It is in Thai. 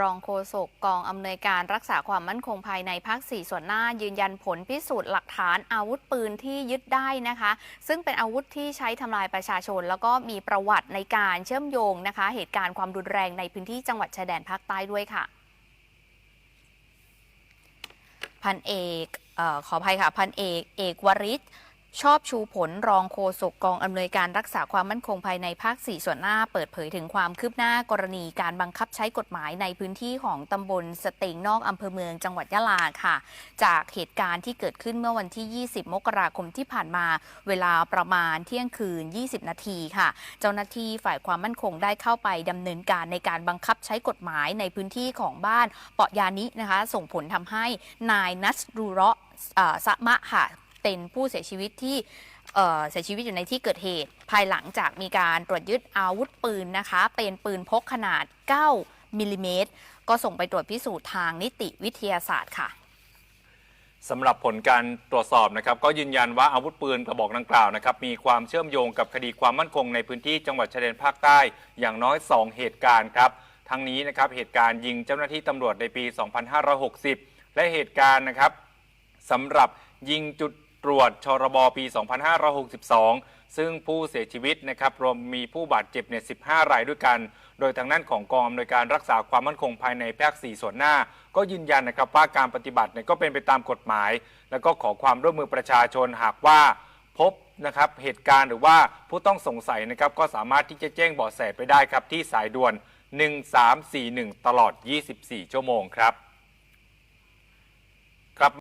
รองโฆษกกองอำนวยการรักษาความมั่นคงภายในภาค 4 ส่วนหน้า ยืนยันผลพิสูจน์หลักฐานอาวุธปืนที่ยึดได้นะคะ ซึ่งเป็นอาวุธที่ใช้ทำลายประชาชน แล้วก็มีประวัติในการเชื่อมโยงนะคะ เหตุการณ์ความรุนแรงในพื้นที่จังหวัดชายแดนภาคใต้ด้วยค่ะ พันเอกเออขออภัยค่ะ พันเอก เอกวริศ ชอบชูผลรองโฆษกกองอำนวยการรักษาความมั่นคงภายในภาค 4 ส่วนหน้า เปิดเผยถึงความคืบหน้ากรณีการบังคับใช้กฎหมายในพื้นที่ของตำบลสเตงนอกอำเภอเมืองจังหวัดยะลาค่ะ จากเหตุการณ์ที่เกิดขึ้นเมื่อวันที่ 20 มกราคมที่ผ่านมา เวลาประมาณเที่ยงคืน 20 นาทีค่ะ เจ้าหน้าที่ฝ่ายความมั่นคงได้เข้าไปดำเนินการในการบังคับใช้กฎหมายในพื้นที่ของบ้านเปาะยานินะคะ ส่งผลทำให้นายนัสรูเราะสะมะค่ะ เป็นผู้เสียชีวิตที่เเสียชีวิตอยู่ในที่เกิดเหตุ ภายหลังจากมีการตรวจยึดอาวุธปืนนะคะ เป็นปืนพกขนาด 9มิลลิเมตรก็ส่งไปตรวจพิสูจน์ทางนิติวิทยาศาสตร์ค่ะสำหรับผลการตรวจสอบนะครับ ก็ยืนยันว่าอาวุธปืนกระบอกดังกล่าวนะครับมีความเชื่อมโยงกับคดีความมั่นคงในพื้นที่จังหวัดชายแดนภาคใต้อย่างน้อย 2 เหตุการณ์ครับ ทั้งนี้นะครับเหตุการณ์ยิงเจ้าหน้าที่ตำรวจในปี 2560 และเหตุการณ์นะครับสำหรับยิงจุด ตรวจชรบปี 2562 ซึ่งผู้เสียชีวิตนะครับรวมมีผู้บาดเจ็บเนี่ย 15 รายด้วยกัน โดยทางด้านของกองอำนวยการรักษาความมั่นคงภายในภาค 4 ส่วนหน้า ก็ยืนยันนะครับว่าการปฏิบัติเนี่ยก็เป็นไปตามกฎหมาย แล้วก็ขอความร่วมมือประชาชนหากว่าพบนะครับเหตุการณ์หรือว่าผู้ต้องสงสัยนะครับก็สามารถที่จะแจ้งเบาะแสไปได้ครับที่สายด่วน 1341 ตลอด 24 ชั่วโมงครับ